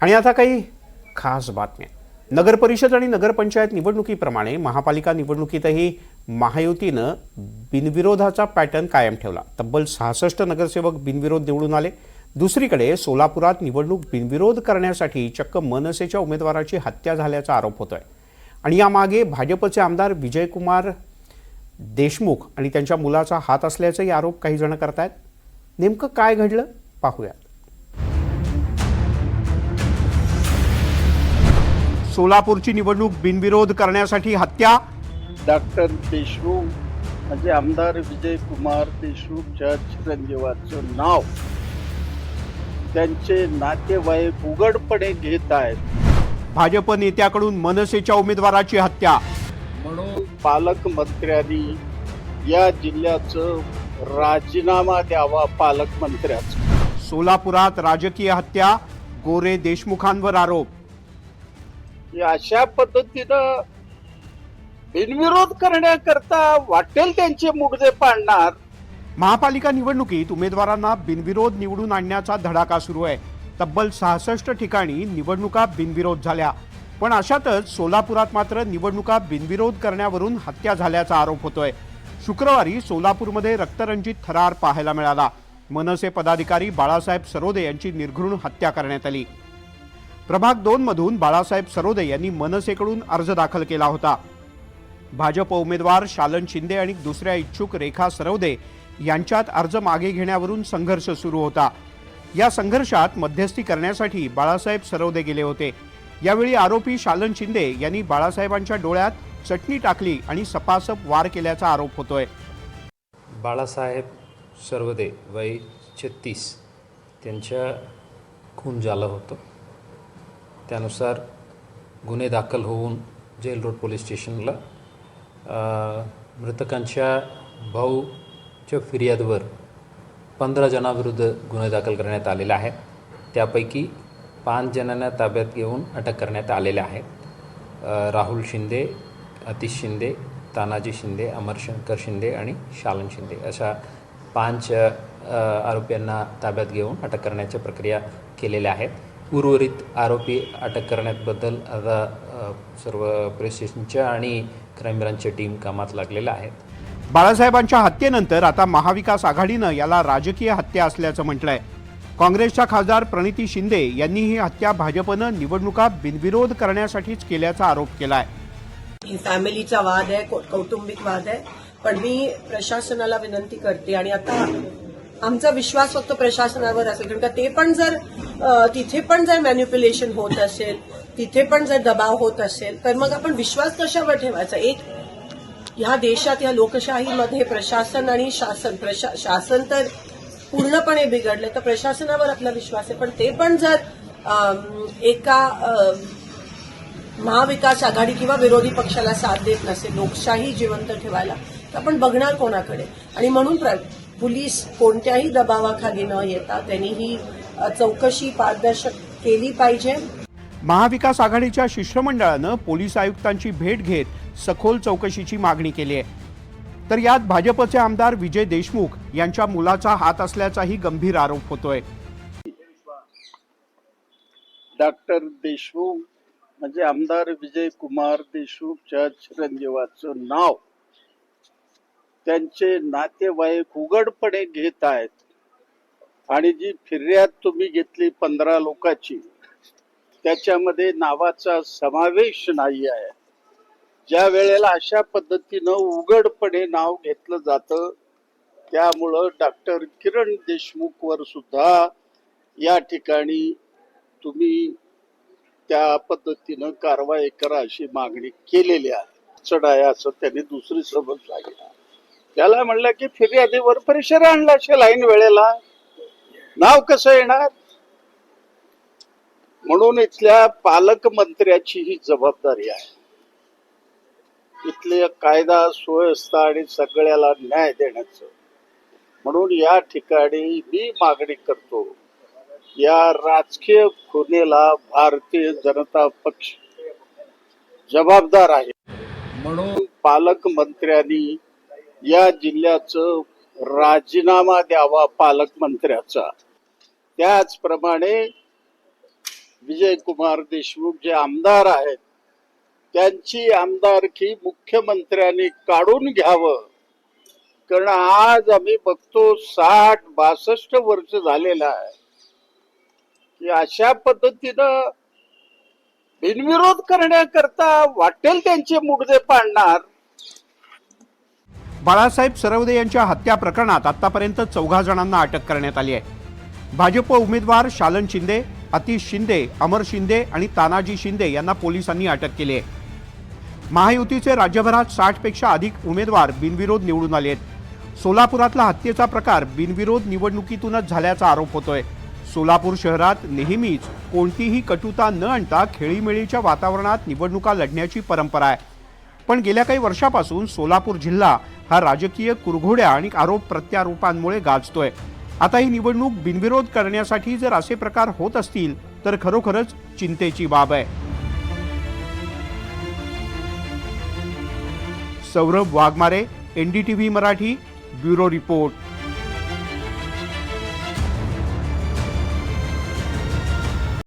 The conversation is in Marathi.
आणि आता काही खास बातम्या. नगरपरिषद आणि नगरपंचायत निवडणुकीप्रमाणे महापालिका निवडणुकीतही महायुतीनं बिनविरोधाचा पॅटर्न कायम ठेवला. तब्बल सहासष्ट नगरसेवक बिनविरोध निवडून आले. दुसरीकडे सोलापुरात निवडणूक बिनविरोध करण्यासाठी चक्क मनसेच्या उमेदवाराची हत्या झाल्याचा आरोप होतोय. आणि यामागे भाजपचे आमदार विजयकुमार देशमुख आणि त्यांच्या मुलाचा हात असल्याचाही आरोप काही जण करतायत. नेमकं काय घडलं? पाहूयात. सोलापूरची निवडणूक बिनविरोध करण्यासाठी हत्या? डॉक्टर देशमुख म्हणजे आमदार विजय कुमार देशमुखच्या चिरंजीवाचं नाव. त्यांचे नातेवाईक उघडपणे घेत आहेत. भाजप नेत्याकडून मनसेच्या उमेदवाराची हत्या. म्हणून पालकमंत्र्यांनी या जिल्ह्याचं राजीनामा द्यावा पालकमंत्र्याचा सोलापुरात राजकीय हत्या गोरे देशमुखांवर आरोप. की अशा पद्धतीनं बिनविरोध करण्याकरता वाटेल त्यांचे मुगदे पाडणार. महापालिका निवडणुकीत उमेदवारांना बिनविरोध निवडून आणण्याचा धडाका सुरू आहे. तब्बल सहासष्ट ठिकाणी निवडणुका बिनविरोध झाल्या. पण अशातच सोलापुरात मात्र निवडणुका बिनविरोध करण्यावरून हत्या झाल्याचा आरोप होतोय. शुक्रवारी सोलापूरमध्ये रक्तरंजित थरार पाहायला मिळाला. मनसे पदाधिकारी बाळासाहेब सरोदे यांची निर्घृण हत्या करण्यात आली. प्रभाग दोन मधून बाळासाहेब सरोदे यांनी मनसेकडून अर्ज दाखल केला होता. भाजप उमेदवार शालन शिंदे आणि दुसऱ्या इच्छुक रेखा सरवदे यांच्यात अर्ज मागे घेण्यावरून संघर्ष सुरू होता. या संघर्षात मध्यस्थी करण्यासाठी बाळासाहेब सरवदे गेले होते. यावेळी आरोपी शालन शिंदे यांनी बाळासाहेबांच्या डोळ्यात चटणी टाकली आणि सपासप वार केल्याचा आरोप होतोय. बाळासाहेब सरोदे वय छत्तीस. त्यांच्या खून झालं होतं. त्यानुसार गुन्हे दाखल होऊन जेल रोड पोलीस स्टेशनला मृतकांच्या भाऊच्या फिर्यादवर पंधरा जणांविरुद्ध गुन्हे दाखल करण्यात आलेले आहेत. त्यापैकी पाच जणांना ताब्यात घेऊन अटक करण्यात आलेल्या आहेत. राहुल शिंदे अतिश शिंदे तानाजी शिंदे अमरशंकर शिंदे आणि शालन शिंदे अशा पाच आरोपींना ताब्यात घेऊन अटक करण्याच्या प्रक्रिया केलेल्या आहेत. उर्वरित आरोपी अटक करण्याबद्दल आता सर्व पोलीस स्टेशनच्या आणि क्राईम ब्रांचच्या टीम कामात लागलेल्या आहेत. बाळासाहेबांच्या हत्येनंतर आता महाविकास आघाडीनं याला राजकीय हत्या असल्याचं म्हटलंय. काँग्रेसच्या खासदार प्रणिती शिंदे यांनी ही हत्या भाजपनं निवडणुका बिनविरोध करण्यासाठीच केल्याचा आरोप केलाय. फॅमिलीचा वाद आहे कौ- कौटुंबिक वाद आहे पण मी प्रशासनाला विनंती करते आणि आता आमचा विश्वास फक्त प्रशासनावर असेल कारण का ते पण जर तिथे पण जर मॅन्युप्युलेशन होत असेल तिथे पण जर दबाव होत असेल तर मग आपण विश्वास कशावर ठेवायचा? एक ह्या देशात या लोकशाहीमध्ये प्रशासन आणि शासन प्रशा शासन तर पूर्णपणे बिघडलं तर प्रशासनावर आपला विश्वास आहे. पण ते पण जर एका महाविकास आघाडी किंवा विरोधी पक्षाला साथ देत नसेल लोकशाही जिवंत ठेवायला तर आपण बघणार कोणाकडे? आणि म्हणून प्र- पोलीस कोणत्याही दबावाखाली न येता त्यांनी ही चौकशी पारदर्शक केली पाहिजे. महाविकास आघाडीच्या शिष्टमंडळानं पोलीस आयुक्तांची भेट घेत सखोल चौकशीची मागणी केली आहे. तर यात भाजपचे आमदार विजय देशमुख यांच्या मुलाचा हात असल्याचाही गंभीर आरोप होतोय. डॉक्टर देशमुख म्हणजे आमदार विजय कुमार देशमुखच्या चिरंजीवाचं नाव. त्यांचे नातेवाईक उघडपणे घेत आहेत. आणि जी फिर्याद तुम्ही घेतली पंधरा लोकांची त्याच्यामध्ये नावाचा समावेश नाही आहे. ज्या वेळेला अशा पद्धतीनं उघडपणे नाव घेतलं जातं त्यामुळं डॉक्टर किरण देशमुखवर सुद्धा या ठिकाणी तुम्ही त्या पद्धतीनं कारवाई करा अशी मागणी केलेली आहे. चढ आहे असं त्यांनी दुसरी समज सांगितलं त्याला म्हणलं की फिर्यादीवर परिसर आणला असेल ऐन वेळेला. नाव कसं येणार? म्हणून इथल्या पालकमंत्र्याची ही जबाबदारी आहे. इथले कायदा सुव्यवस्था आणि सगळ्याला न्याय देण्याचं. म्हणून या ठिकाणी मी मागणी करतो या राजकीय खुनेला भारतीय जनता पक्ष जबाबदार आहे. म्हणून पालकमंत्र्यांनी या जिल्ह्याचं राजीनामा द्यावा पालकमंत्र्याचा त्याचप्रमाणे विजयकुमार देशमुख जे आमदार आहेत त्यांची आमदारकी मुख्यमंत्र्यांनी काढून घ्यावं. कारण आज आम्ही बघतो साठ बासष्ट वर्ष झालेलं आहे. की अशा पद्धतीनं बिनविरोध करण्याकरता वाटेल त्यांचे मुडदे पाडणार. बाळासाहेब सरवदे यांच्या हत्या प्रकरणात आतापर्यंत चौघा जणांना अटक करण्यात आली आहे. भाजप उमेदवार शालन शिंदे अतिश शिंदे अमर शिंदे आणि तानाजी शिंदे यांना पोलिसांनी अटक केली आहे. महायुतीचे राज्यभरात साठपेक्षा अधिक उमेदवार बिनविरोध निवडून आले आहेत. सोलापुरातला हत्येचा प्रकार बिनविरोध निवडणुकीतूनच झाल्याचा आरोप होतोय. सोलापूर शहरात नेहमीच कोणतीही कटुता न आणता खेळीमेळीच्या वातावरणात निवडणुका लढण्याची परंपरा आहे. पण गेल्या काही वर्षापासून सोलापूर जिल्हा हा राजकीय कुरघोड्या आणि आरोप प्रत्यारोपांमुळे गाजतोय. आता ही निवडणूक बिनविरोध करण्यासाठी जर असे प्रकार होत असतील तर खरोखरच चिंतेची बाब आहे. Saurabh Waghmare NDTV Marathi bureau report.